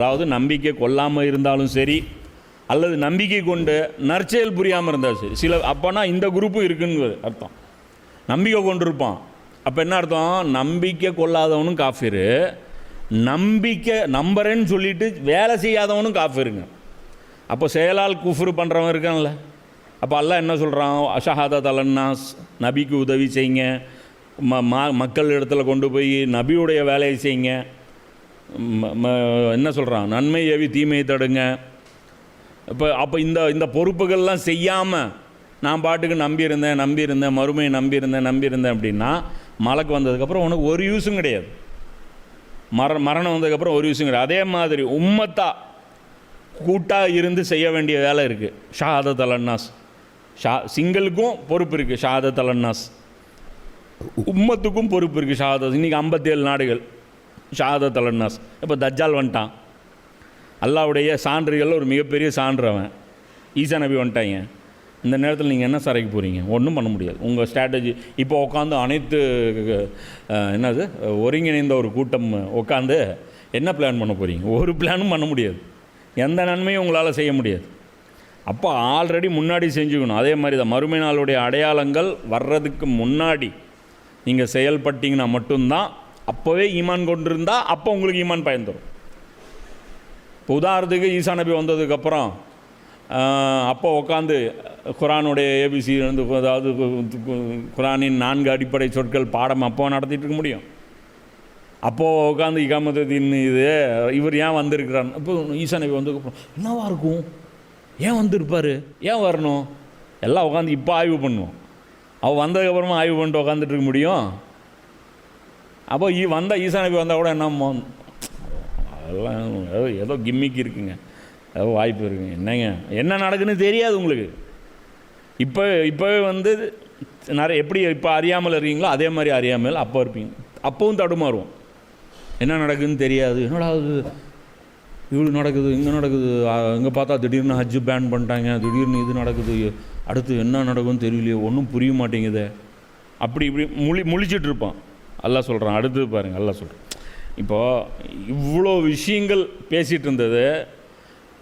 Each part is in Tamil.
அதாவது நம்பிக்கை கொள்ளாமல் இருந்தாலும் சரி அல்லது நம்பிக்கை கொண்டு நற்செயல் புரியாமல் இருந்தால் சரி. சில அப்போனா இந்த குரூப்பும் இருக்குன்னு அர்த்தம். நம்பிக்கை கொண்டிருப்பான். அப்போ என்ன அர்த்தம்? நம்பிக்கை கொள்ளாதவனும் காஃபிரு. நம்பிக்கை நம்புறேன்னு சொல்லிட்டு வேலை செய்யாதவனும் காஃபிருங்க. அப்போ செயலால் குஃபுரு பண்ணுறவன் இருக்கான்ல. அப்போ அல்லா என்ன சொல்கிறான் அஷஹாதா தலன்னாஸ் நபிக்கு உதவி செய்யுங்க. ம மக்கள் இடத்துல கொண்டு போய் நபியுடைய வேலையை செய்யுங்க. என்ன சொல்கிறான் நன்மை ஏவி தீமையை தடுங்க. இப்போ அப்போ இந்த இந்த பொறுப்புகள்லாம் செய்யாமல் நான் பாட்டுக்கு நம்பியிருந்தேன் நம்பியிருந்தேன் மறுமையை நம்பியிருந்தேன் நம்பியிருந்தேன் அப்படின்னா மலைக்கு வந்ததுக்கப்புறம் உனக்கு ஒரு யூஸும் கிடையாது. மர மரணம் வந்ததுக்கப்புறம் ஒரு யூஸும் கிடையாது. அதே மாதிரி உம்மத்தா கூட்டாக இருந்து செய்ய வேண்டிய வேலை இருக்குது ஷாதத் அலன்னாஸ் ஷா சிங்கிளுக்கும் பொறுப்பு இருக்குது ஷாதத் அலன்னாஸ் உம்மத்துக்கும் பொறுப்பு இருக்குது ஷாதத் இன்றைக்கி ஐம்பத்தேழு நாடுகள். ஷாதத் அலன்னாஸ் இப்போ தஜ்ஜால் வந்துட்டான். அல்லாவுடைய சான்றுகளில் ஒரு மிகப்பெரிய சான்று அவன். ஈசா நபி வந்துட்டாங்க. இந்த நேரத்தில் நீங்கள் என்ன சரைக்கு போகிறீங்க ஒன்றும் பண்ண முடியாது. உங்கள் ஸ்ட்ராட்டஜி இப்போ உட்காந்து அனைத்து என்னது? ஒருங்கிணைந்த ஒரு கூட்டம் உட்காந்து என்ன பிளான் பண்ண போகிறீங்க ஒரு பிளானும் பண்ண முடியாது. எந்த நன்மையும் உங்களால் செய்ய முடியாது. அப்போ ஆல்ரெடி முன்னாடி செஞ்சுக்கணும். அதே மாதிரி தான் மறுமை நாளுடைய அடையாளங்கள் வர்றதுக்கு முன்னாடி நீங்கள் செயல்பட்டீங்கன்னா மட்டும்தான் அப்போவே ஈமான் கொண்டிருந்தால் அப்போ உங்களுக்கு ஈமான் பயன் தரும். இப்போ உதாரணத்துக்கு ஈசா நபி வந்ததுக்கப்புறம் அப்போ உட்காந்து குரானுடைய ஏபிசி வந்து அதாவது குரானின் நான்கு அடிப்படை சொற்கள் பாடம் அப்போ நடத்திட்டு இருக்க முடியும். அப்போது உட்காந்து இகாமத்தின் இது இவர் ஏன் வந்திருக்கிறான் இப்போ ஈசா நபி வந்ததுக்கப்புறம் என்னவா இருக்கும்? ஏன் வந்திருப்பார்? ஏன் வரணும்? எல்லாம் உட்காந்து இப்போ ஆய்வு பண்ணுவோம். அவள் வந்ததுக்கப்புறமா ஆய்வு பண்ணிட்டு உட்காந்துட்டு இருக்க முடியும்? அப்போ ஈ வந்த ஈசானுக்கு வந்தால் கூட என்ன அதெல்லாம் ஏதோ ஏதோ கிம்மிக்கு இருக்குங்க. ஏதோ வாய்ப்பு இருக்குங்க. என்னங்க? என்ன நடக்குன்னு தெரியாது உங்களுக்கு. இப்போ இப்போவே வந்து நிறைய எப்படி இப்போ அறியாமல் இருக்கீங்களோ அதே மாதிரி அறியாமல் அப்போ இருப்பீங்க. அப்பவும் தடுமாறுவோம். என்ன நடக்குதுன்னு தெரியாது. என்னடா அது இவ்வளோ நடக்குது இங்கே நடக்குது. இங்கே பார்த்தா திடீர்னு ஹஜ்ஜு பேன் பண்ணிட்டாங்க. திடீர்னு இது நடக்குது. அடுத்து என்ன நடக்கும்னு தெரியலையே. ஒன்றும் புரிய மாட்டேங்குதே. அப்படி இப்படி முழி முழிச்சிட்டு அல்லா சொல்கிறான் அடுத்து பாருங்கள் அல்லா சொல்கிறான் இப்போது இவ்வளோ விஷயங்கள் பேசிகிட்டு இருந்தது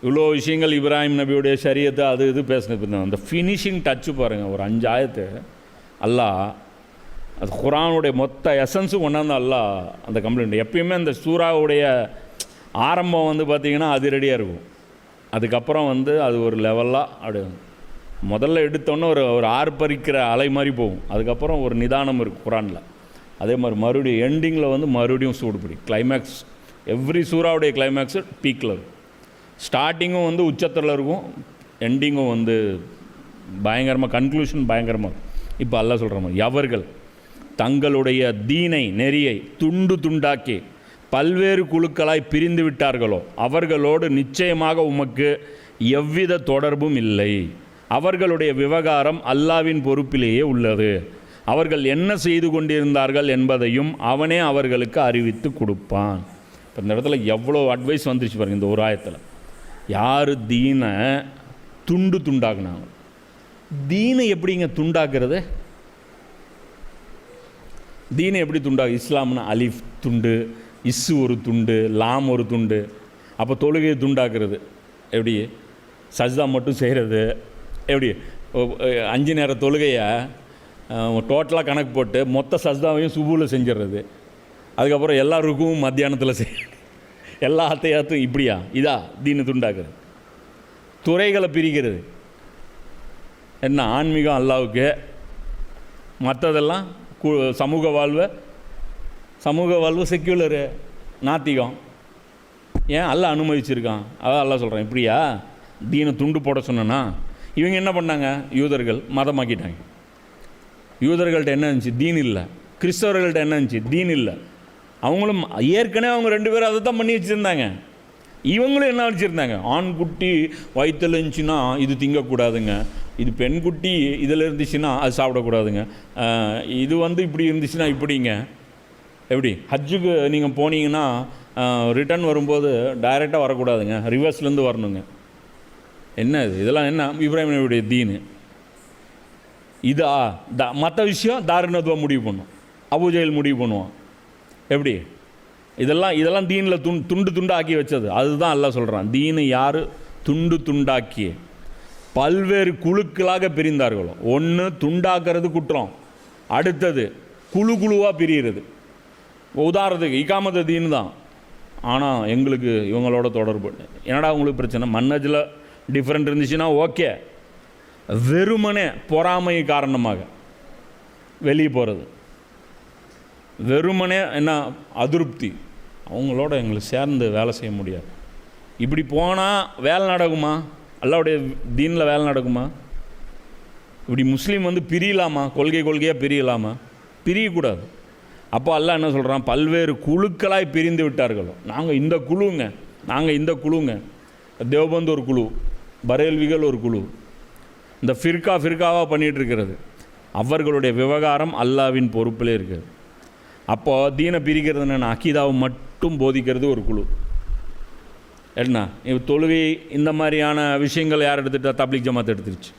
இவ்வளோ விஷயங்கள் இப்ராஹிம் நபியுடைய சரியத்தை அது இது பேசினது இருந்தாங்க அந்த ஃபினிஷிங் டச்சு பாருங்கள் ஒரு அஞ்சு ஆயத்து அல்லாஹ் அது குரானுடைய மொத்த எசன்ஸும் கொண்டாந்து அல்லா அந்த கம்ப்ளைண்ட் எப்பயுமே அந்த சூறாவுடைய ஆரம்பம் வந்து பார்த்திங்கன்னா அதிரடியாக இருக்கும். அதுக்கப்புறம் வந்து அது ஒரு லெவலாக அப்படி முதல்ல எடுத்தோன்னே ஒரு ஒரு ஆர்ப்பரிக்கிற அலை மாதிரி போகும். அதுக்கப்புறம் ஒரு நிதானம் இருக்கும் குரானில். அதே மாதிரி மறுபடியும் எண்டிங்கில் வந்து மறுபடியும் சூடு பிடி. கிளைமேக்ஸ் எவ்ரி சூறாவுடைய கிளைமேக்ஸு பீக்கில் இருக்கும். ஸ்டார்டிங்கும் வந்து உச்சத்தில் இருக்கும். எண்டிங்கும் வந்து பயங்கரமாக கன்க்ளூஷன் பயங்கரமாக இருக்கும் இப்போ அல்ல சொல்கிற மாதிரி எவர்கள் தங்களுடைய தீனை நெறியை துண்டு துண்டாக்கி பல்வேறு குழுக்களாய் பிரிந்து விட்டார்களோ அவர்களோடு நிச்சயமாக உமக்கு எவ்வித தொடர்பும் இல்லை. அவர்களுடைய விவகாரம் அல்லாவின் பொறுப்பிலேயே உள்ளது. அவர்கள் என்ன செய்து கொண்டிருந்தார்கள் என்பதையும் அவனே அவர்களுக்கு அறிவித்து கொடுப்பான். இப்போ இந்த இடத்துல எவ்வளோ அட்வைஸ் வந்துருச்சு பாருங்க இந்த ஒரு ஆயத்தில். யார் தீனை துண்டு துண்டாக்குனாங்க? தீனை எப்படிங்க துண்டாக்குறது? தீனை எப்படி துண்டாக்கு இஸ்லாம்னா அலிஃப் துண்டு இஸ்ஸு ஒரு துண்டு லாம் ஒரு துண்டு அப்போ தொழுகையை துண்டாக்குறது. எப்படி? சஜ்தா மட்டும் செய்கிறது எப்படி? அஞ்சு நேர தொழுகையை டோட்டலாக கணக்கு போட்டு மொத்த சஸ்தாவையும் சுபூவில் செஞ்சிடுறது. அதுக்கப்புறம் எல்லாருக்கும் மத்தியானத்தில் செய் எல்லா அத்தையாத்தும் இப்படியா? இதா தீனு துண்டாக்குறது. துறைகளை பிரிக்கிறது. என்ன ஆன்மீகம் அல்லாவுக்கு மற்றதெல்லாம் கு சமூக வாழ்வு சமூக வாழ்வு செக்யூலரு நாத்திகம். ஏன் அல்ல அனுமதிச்சிருக்கான். அதான் அல்ல சொல்கிறேன் இப்படியா? தீனை துண்டு போட சொன்னேன்னா இவங்க என்ன பண்ணாங்க? யூதர்கள் மதமாக்கிட்டாங்க. யூதர்கள்ட்ட என்ன இருந்துச்சு? தீன் இல்லை. கிறிஸ்தவர்கள்ட்ட என்ன இருந்துச்சு? தீன் இல்லை. அவங்களும் ஏற்கனவே அவங்க ரெண்டு பேரும் அதை தான் பண்ணி வச்சுருந்தாங்க. இவங்களும் என்ன வச்சுருந்தாங்க? ஆண் குட்டி வயிற்றில் இருந்துச்சுன்னா இது திங்கக்கூடாதுங்க. இது பெண் குட்டி இதில் இருந்துச்சுன்னா அது சாப்பிடக்கூடாதுங்க. இது வந்து இப்படி இருந்துச்சுன்னா இப்படிங்க. எப்படி? ஹஜ்ஜுக்கு நீங்கள் போனீங்கன்னா ரிட்டர்ன் வரும்போது டைரெக்டாக வரக்கூடாதுங்க. ரிவர்ஸ்லேருந்து வரணுங்க. என்ன இது? இதெல்லாம் என்ன? இப்ராஹிம் நபியுடைய தீனு. இதா த மற்ற விஷயம் தாருணத்துவம் முடிவு பண்ணும். அபுஜெயல் முடிவு பண்ணுவான். எப்படி? இதெல்லாம் இதெல்லாம் தீனில் துண் துண்டு துண்டாக்கி வச்சது. அதுதான் எல்லாம் சொல்கிறான் தீனை யார்? துண்டு துண்டாக்கி. பல்வேறு குழுக்களாக பிரிந்தார்களோ. ஒன்று துண்டாக்குறது குற்றம். அடுத்தது குழு குழுவாக பிரிகிறது உதாரணத்துக்கு இக்காமத தீன் தான். ஆனால் எங்களுக்கு இவங்களோட தொடர்பு. என்னடா உங்களுக்கு பிரச்சனை? மன்னஜில் டிஃப்ரெண்ட் இருந்துச்சுன்னா ஓகே வெறுமனே பொறாமை காரணமாக வெளியே போகிறது வெறுமனே என்ன அதிருப்தி. அவங்களோட எங்களுக்கு சேர்ந்து வேலை செய்ய முடியாது. இப்படி போனால் வேலை நடக்குமா? அல்லாவுடைய தீனில் வேலை நடக்குமா? இப்படி முஸ்லீம் வந்து பிரியலாமா? கொள்கை கொள்கையாக பிரியலாமா? பிரியக்கூடாது. அப்போ அல்லா என்ன சொல்கிறான் பல்வேறு குழுக்களாய் பிரிந்து விட்டார்களோ. நாங்கள் இந்த குழுங்க. நாங்கள் இந்த குழுங்க. தேவபந்து ஒரு குழு பரேல்விகள் ஒரு குழு. இந்த ஃபிர்கா ஃபிர்காவாக பண்ணிகிட்டு இருக்கிறது அவர்களுடைய விவகாரம் அல்லாவின் பொறுப்பிலே இருக்குது. அப்போது தீனை பிரிக்கிறது என்னென்ன அக்கீதாவை மட்டும் போதிக்கிறது ஒரு குழு. என்ன? இப்போ தொழுகை இந்த மாதிரியான விஷயங்கள் யார் எடுத்துட்டா? தப்லிக் ஜமாத் எடுத்துருச்சு.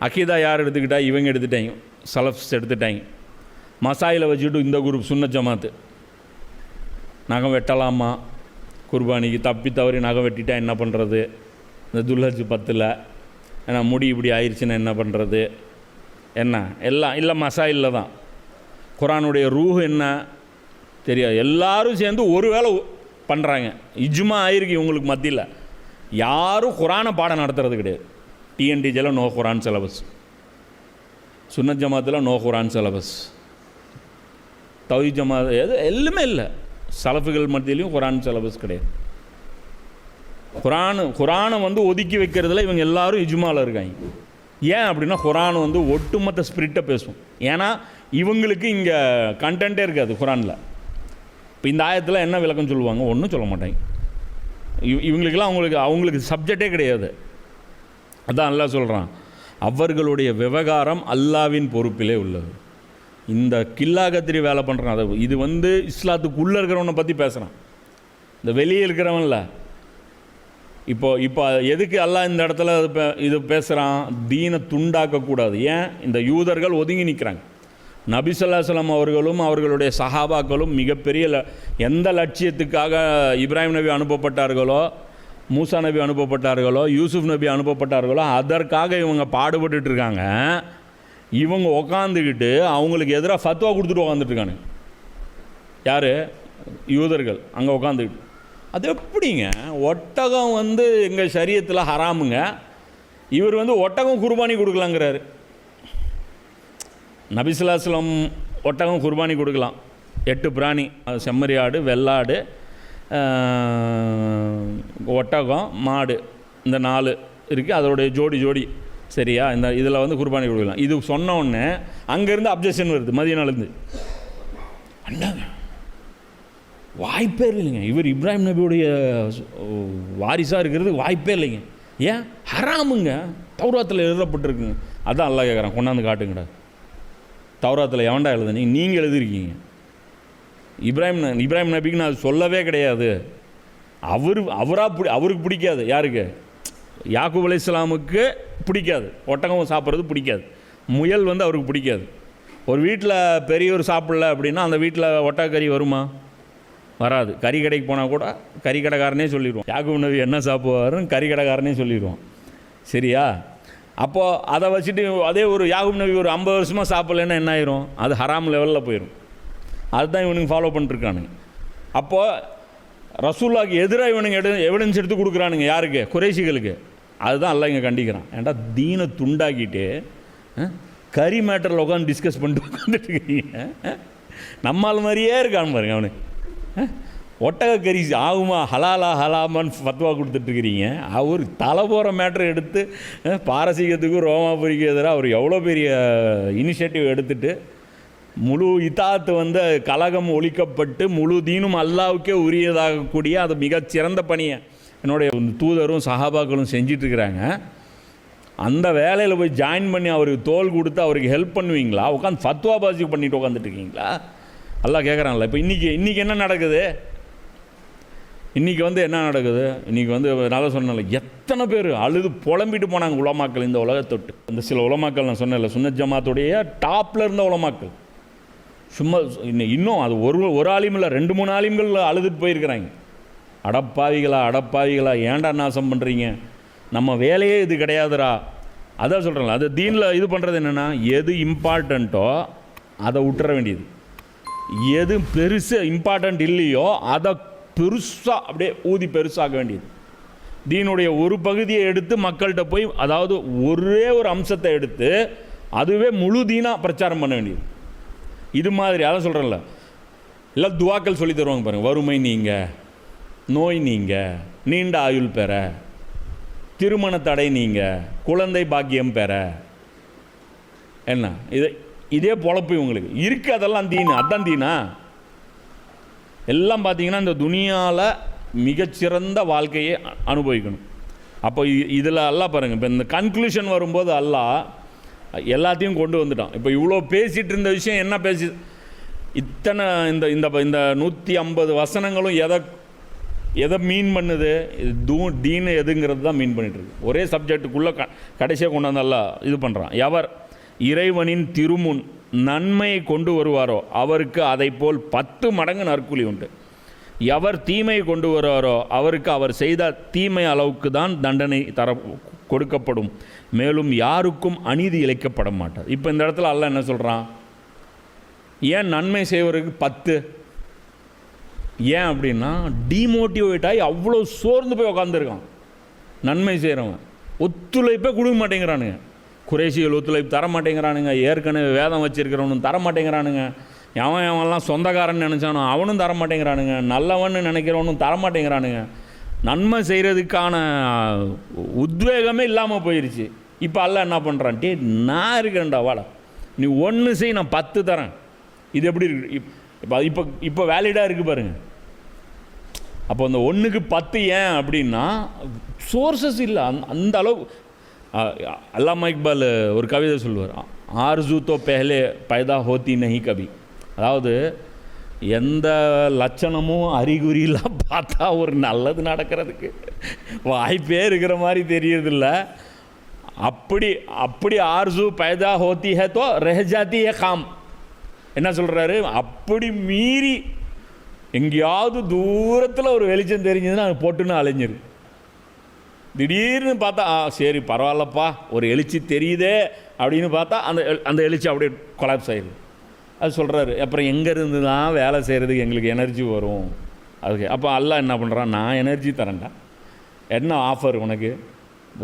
அக்கீதா யார் எடுத்துக்கிட்டா? இவங்க எடுத்துட்டாங்க. சலஃப்ஸ் எடுத்துட்டாங்க. மசாயில் வச்சுட்டு இந்த குரூப் சுன்ன ஜமாத்து நகம் வெட்டலாமா? குர்பானிக்கு தப்பி தவறி நகம் வெட்டிட்டா என்ன பண்ணுறது இந்த துல்ஹஜ் பத்தில். ஏன்னா முடி இப்படி ஆயிடுச்சுன்னா என்ன பண்ணுறது என்ன? எல்லாம் இல்லை மசாயில் தான். குரானுடைய ரூஹ் என்ன? தெரியாது. எல்லோரும் சேர்ந்து ஒரு வேளை பண்ணுறாங்க இஜ்மா ஆயிருக்கு இவங்களுக்கு மத்தியில். யாரும் குரானை பாடம் நடத்துறது கிடையாது. டிஎன்டிஜியில் நோ குரான் சிலபஸ் சுன்னத் ஜமாத்தில் நோ குரான் சிலபஸ் தவி ஜமாத் எது எல்லாமே இல்லை. சலஃபுகள் மத்தியிலையும் குரான் சிலபஸ் கிடையாது. குரான் குரானை வந்து ஒதுக்கி வைக்கிறதுல இவங்க எல்லாரும் இஜ்மாவில் இருக்காங்க. ஏன் அப்படின்னா குரான் வந்து ஒட்டுமொத்த ஸ்பிரிட்டை பேசும். ஏன்னா இவங்களுக்கு இங்கே கண்டென்ட்டே இருக்காது குரானில். இப்போ இந்த ஆயத்தில் என்ன விளக்கம் சொல்லுவாங்க? ஒன்றும் சொல்ல மாட்டாங்க. இவ் இவங்களுக்கெல்லாம் அவங்களுக்கு அவங்களுக்கு சப்ஜெக்டே கிடையாது. அதான் நல்லா சொல்கிறான் அவர்களுடைய விவகாரம் அல்லாவின் பொறுப்பிலே உள்ளது. இந்த கில்லா கத்திரி வேலை பண்ணுறான் அதை இது வந்து இஸ்லாத்துக்குள்ளே இருக்கிறவனை பற்றி பேசுகிறான் இந்த வெளியே இருக்கிறவன்ல. இப்போ இப்போ எதுக்கு எல்லாம் இந்த இடத்துல இது பே- இது பேசுகிறான் தீனை துண்டாக்கக்கூடாது. ஏன்? இந்த யூதர்கள் ஒதுங்கி நிற்கிறாங்க நபிசல்லாஸ்லாம் அவர்களும் அவர்களுடைய சஹாபாக்களும் மிகப்பெரிய ல- எந்த லட்சியத்துக்காக இப்ராஹிம் நபி அனுப்பப்பட்டார்களோ மூசா நபி அனுப்பப்பட்டார்களோ யூசுப் நபி அனுப்பப்பட்டார்களோ அதற்காக இவங்க பாடுபட்டுட்டு இருக்காங்க. இவங்க உக்காந்துக்கிட்டு அவங்களுக்கு எதிராக ஃபத்வா கொடுத்துட்டு உக்காந்துட்டு இருக்காங்க யார்? யூதர்கள். அங்கே உக்காந்துக்கிட்டு அது எப்படிங்க? ஒட்டகம் வந்து எங்கள் சரியத்தில் ஹராமுங்க. இவர் வந்து ஒட்டகம் குர்பானி கொடுக்கலாங்கிறாரு. நபிசுல்லாஸ்லம் ஒட்டகம் குர்பானி கொடுக்கலாம். எட்டு பிராணி அது செம்மறி ஆடு வெள்ளாடு ஒட்டகம் மாடு இந்த நாலு இருக்குது அதோடைய ஜோடி ஜோடி சரியா? இந்த இதில் வந்து குர்பானி கொடுக்கலாம். இது சொன்ன உடனே அங்கேருந்து அப்ஜெக்ஷன் வருது மதியனாலேருந்து அண்ணாங்க வாய்ப்பே இல்லைங்க. இவர் இப்ராஹிம் நபியுடைய வாரிசாக இருக்கிறதுக்கு வாய்ப்பே இல்லைங்க. ஏன்? ஹராமுங்க. தௌராத்தில் எழுதப்பட்டிருக்குங்க. அதான் அல்லாஹ் கேட்குறான் கொண்டாந்து காட்டுங்கடா. தௌராத்தில் எவன்டா எழுதுனீ நீங்கள் எழுதிருக்கீங்க இப்ராஹிம் இப்ராஹிம் நபிக்கு நான் அது சொல்லவே கிடையாது. அவர் அவராக பிடி அவருக்கு பிடிக்காது. யாருக்கு? யாக்கூப் அலி இஸ்லாமுக்கு பிடிக்காது. ஒட்டகம் சாப்பிட்றது பிடிக்காது. முயல் வந்து அவருக்கு பிடிக்காது. ஒரு வீட்டில் பெரியவர் சாப்பிடல அப்படின்னா அந்த வீட்டில் ஒட்டக்கறி வருமா? வராது. கறி கடைக்கு போனால் கூட கறி கடைக்காரனே சொல்லிடுவோம் யாக்கு நபி என்ன சாப்பிடுவாருன்னு கறி கடைக்காரனே சொல்லிடுவோம் சரியா? அப்போது அதை வச்சுட்டு அதே ஒரு யாகும் நபி ஒரு ஐம்பது வருஷமாக சாப்பிட்லன்னா என்ன ஆயிரும்? அது ஹராம் லெவலில் போயிடும் அதுதான் இவனுங்க ஃபாலோ பண்ணிட்டுருக்கானுங்க. அப்போது ரசூல்லாக்கு எதிராக இவனுங்க எடு எவிடன்ஸ் எடுத்து கொடுக்குறானுங்க யாருக்கு? குறைசிகளுக்கு அதுதான் எல்லாம் இங்கே கண்டிக்கிறான். ஏன்டா தீனை துண்டாக்கிட்டு கறி மேட்டரில் உட்காந்து டிஸ்கஸ் பண்ணிட்டு உட்காந்துட்டு இருக்கீங்க? நம்மால் மாதிரியே இருக்கான்னு பாருங்க அவனு. ஒட்டகக்கறி ஒட்டக ஆகுமா? ஹலாலா ஹலாமான்னு ஃபத்வா கொடுத்துட்ருக்கிறீங்க. அவர் தலை போகிற மேட்டரை எடுத்து பாரசீகத்துக்கும் ரோமாபுரிக்கு எதிராக அவர் எவ்வளோ பெரிய இனிஷியேட்டிவ் எடுத்துட்டு முழு இத்தாத்து வந்து கலகம் ஒழிக்கப்பட்டு முழு தீனும் அல்லாவுக்கே உரியதாகக்கூடிய அது மிகச்சிறந்த பணியை என்னுடைய தூதரும் சஹாபாக்களும் செஞ்சிட்ருக்கிறாங்க. அந்த வேலையில் போய் ஜாயின் பண்ணி அவருக்கு தோல் கொடுத்து அவருக்கு ஹெல்ப் பண்ணுவீங்களா? உட்காந்து ஃபத்வா பாசி பண்ணிட்டு உட்காந்துட்டு இருக்கீங்களா எல்லாம் கேட்குறாங்களா இப்போ இன்றைக்கி இன்றைக்கி என்ன நடக்குது? இன்றைக்கி வந்து என்ன நடக்குது? இன்றைக்கி வந்து நல்லா சொன்னல எத்தனை பேர் அழுது புலம்பிட்டு போனாங்க உலமாக்கள் இந்த உலகத்தொட்டு. இந்த சில உலமாக்கள் நான் சொன்னேன்ல சுன்ன ஜமாத்துடைய டாப்பில் இருந்த உலமாக்கள். சும்மா இன்னும் இன்னும் அது ஒரு ஒரு ஆலிம் இல்லை ரெண்டு மூணு ஆலிம்கள் அழுதுட்டு போயிருக்கிறாங்க. அடப்பாவிகளா அடப்பாவிகளா ஏன்டா நாசம் பண்ணுறீங்க நம்ம வேலையே இது கிடையாதுடா. அதான் சொல்கிறேன்ல அது தீனில் இது பண்ணுறது என்னென்னா எது இம்பார்ட்டண்ட்டோ அதை விட்டுற வேண்டியது. எது பெருசு இம்பார்ட்டண்ட் இல்லையோ அதை பெருசாக அப்படியே ஊதி பெருசாக வேண்டியது. தீனுடைய ஒரு பகுதியை எடுத்து மக்கள்கிட்ட போய் அதாவது ஒரே ஒரு அம்சத்தை எடுத்து அதுவே முழு தீனாக பிரச்சாரம் பண்ண வேண்டியது. இது மாதிரி அதான் சொல்கிறேன்ல இல்லை துவாக்கள் சொல்லி தருவாங்க பாருங்கள் வறுமை நீங்கள் நோய் நீங்கள் நீண்ட ஆயுள் பெற திருமண தடை நீங்கள் குழந்தை பாக்கியம் பெற. என்ன? இதை இதே பொழப்பு இவங்களுக்கு. இருக்கு அதெல்லாம் தீனு அதான் தீனா? எல்லாம் பார்த்தீங்கன்னா இந்த துனியாவில் மிகச்சிறந்த வாழ்க்கையை அனுபவிக்கணும். அப்போ இதில் எல்லாம் பாருங்கள் இப்போ இந்த கன்க்ளூஷன் வரும்போது எல்லாம் எல்லாத்தையும் கொண்டு வந்துட்டான். இப்போ இவ்வளோ பேசிகிட்டு இருந்த விஷயம் என்ன பேசி இத்தனை இந்த இந்த இந்த நூற்றி ஐம்பது வசனங்களும் எதை எதை மீன் பண்ணுது? இது தூ தீனு எதுங்கிறது தான் மீன் பண்ணிகிட்ருக்கு ஒரே சப்ஜெக்டுக்குள்ளே க கடைசியாக கொண்டு எல்லாம் இது பண்ணுறான் எவர் இறைவனின் திருமுன் நன்மையை கொண்டு வருவாரோ அவருக்கு அதைப் போல் பத்து மடங்கு நற்கூலி உண்டு. எவர் தீமையை கொண்டு வருவாரோ அவருக்கு அவர் செய்த தீமை அளவுக்கு தான் தண்டனை தர கொடுக்கப்படும். மேலும் யாருக்கும் அநீதி இழைக்கப்பட மாட்டார் இப்போ இந்த இடத்துல அல்ல என்ன சொல்கிறான் ஏன் நன்மை செய்வருக்கு பத்து? ஏன் அப்படின்னா டீமோட்டிவேட் ஆகி அவ்வளோ சோர்ந்து போய் உக்காந்துருக்கான். நன்மை செய்கிறவன் ஒத்துழைப்பே கொடுக்க மாட்டேங்கிறானுங்க. குறைசிகள் ஒத்துழைப்பு தர மாட்டேங்கிறானுங்க ஏற்கனவே வேதம் வச்சிருக்கிறவனும் தர மாட்டேங்கிறானுங்க எவன் எவன்லாம் சொந்தக்காரன் நினச்சானோ அவனும் தர மாட்டேங்கிறானுங்க நல்லவன்னு நினைக்கிறவனும் தர மாட்டேங்கிறானுங்க நன்மை செய்கிறதுக்கான உத்வேகமே இல்லாமல் போயிடுச்சு இப்போ அல்ல என்ன பண்ணுறான் டே நான் இருக்கிறேன்டா வாடா. நீ ஒன்று செய் நான் பத்து தரேன். இது எப்படி இருக்கு? இப்- இப்போ இப்போ இப்போ வேலிடாக இருக்குது பாருங்க. அப்போ அந்த ஒன்றுக்கு பத்து ஏன் அப்படின்னா சோர்சஸ் இல்லை. அந்த அந்த அளவு அல்லாமா இக்பால் ஒரு கவிதை சொல்லுவார். ஆர்ஜு தோ பெஹலே பைதா ஹோத்தி நஹி கவி அதாவது எந்த லட்சணமும் அறிகுறியெல்லாம் பார்த்தா ஒரு நல்லது நடக்கிறதுக்கு வாய்ப்பே இருக்கிற மாதிரி தெரியறதில்ல. அப்படி அப்படி ஆர்ஜு பைதா ஹோத்தி ஹே தோ ரஹ ஹே காம். என்ன சொல்கிறாரு அப்படி மீறி எங்கேயாவது தூரத்தில் ஒரு வெளிச்சம் தெரிஞ்சதுன்னா அது போட்டுன்னு அலைஞ்சிரு. திடீர்னு பார்த்தா ஆ சரி பரவாயில்லப்பா ஒரு எழுச்சி தெரியுதே அப்படின்னு பார்த்தா அந்த அந்த எழுச்சி அப்படியே கொலாப்ஸ் ஆயிடுது. அது சொல்கிறாரு அப்புறம் எங்கேருந்து தான் வேலை செய்கிறதுக்கு எங்களுக்கு எனர்ஜி வரும்? அதுக்கு அப்போ அல்லாஹ் என்ன பண்ணுறான் நான் எனர்ஜி தரேன்டா. என்ன ஆஃபர் உனக்கு?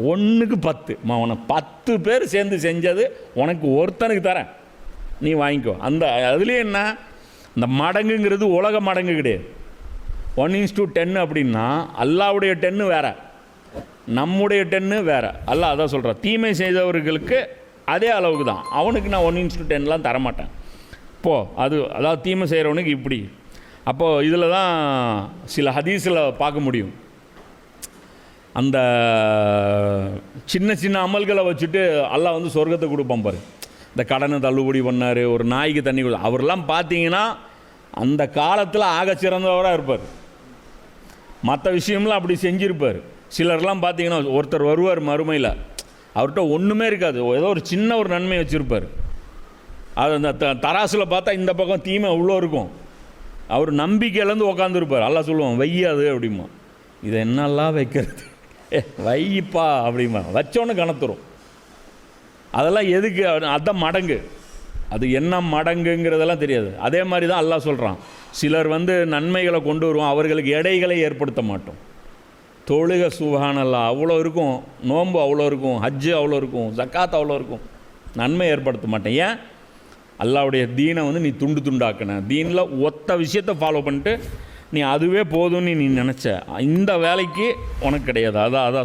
ஒன்றுக்கு பத்து. மா உனக்கு பத்து பேர் சேர்ந்து செஞ்சது உனக்கு ஒருத்தனுக்கு தரேன். நீ வாங்கிக்கோ. அந்த அதுலேயும் என்ன? இந்த மடங்குங்கிறது உலக மடங்கு கிடையாது. ஒன் இன்ஸ் டூ டென்னு அப்படின்னா அல்லாவுடைய டென்னு வேறு. நம்முடைய டென்னு வேறு. அல்ல அதான் சொல்கிறான் தீமை செய்தவர்களுக்கு அதே அளவுக்கு தான் அவனுக்கு நான் ஒன் இன்ஸ்டு டென்லாம் தரமாட்டேன். போ அது அதாவது தீமை செய்கிறவனுக்கு இப்படி. அப்போது இதில் தான் சில ஹதீஸில் பார்க்க முடியும். அந்த சின்ன சின்ன அமல்களை வச்சுட்டு அல்லாஹ் வந்து சொர்க்கத்தை கொடுப்பான் பாரு. இந்த கடனை தள்ளுபடி பண்ணார் ஒரு நாய்க்கு தண்ணி கொடு. அவரெல்லாம் பார்த்தீங்கன்னா அந்த காலத்தில் ஆக சிறந்தவராக இருப்பார். மற்ற விஷயம்லாம் அப்படி செஞ்சுருப்பார். சிலர்லாம் பார்த்தீங்கன்னா ஒருத்தர் வருவார் மறுமையில். அவர்கிட்ட ஒன்றுமே இருக்காது. ஏதோ ஒரு சின்ன ஒரு நன்மை வச்சுருப்பார். அது அந்த த தராசில் பார்த்தா இந்த பக்கம் தீமை அவ்வளோ இருக்கும். அவர் நம்பிக்கையிலேருந்து உக்காந்துருப்பார். எல்லாம் சொல்லுவான் வையாது அப்படிமா இதை என்னெல்லாம் வைக்கிறது? ஏ வைப்பா அப்படிமா வச்சோன்னு கணத்துரும் அதெல்லாம் எதுக்கு? அதான் மடங்கு. அது என்ன மடங்குங்கிறதெல்லாம் தெரியாது. அதே மாதிரி தான் அல்லாஹ் சொல்கிறான் சிலர் வந்து நன்மைகளை கொண்டு வருவோம் அவர்களுக்கு எடைகளை ஏற்படுத்த மாட்டோம். தொழுக சுகானல்லா அவ்வளோ இருக்கும். நோன்பு அவ்வளோ இருக்கும். ஹஜ்ஜு அவ்வளோ இருக்கும். ஜக்காத் அவ்வளோ இருக்கும். நன்மை ஏற்படுத்த மாட்டேன். ஏன்? அல்லாவுடைய தீனை வந்து நீ துண்டு துண்டாக்கின. தீனில் ஒத்த விஷயத்தை ஃபாலோ பண்ணிட்டு நீ அதுவே போதும்னு நீ நினச்ச. இந்த வேலைக்கு உனக்கு கிடையாது. அதான் அதான்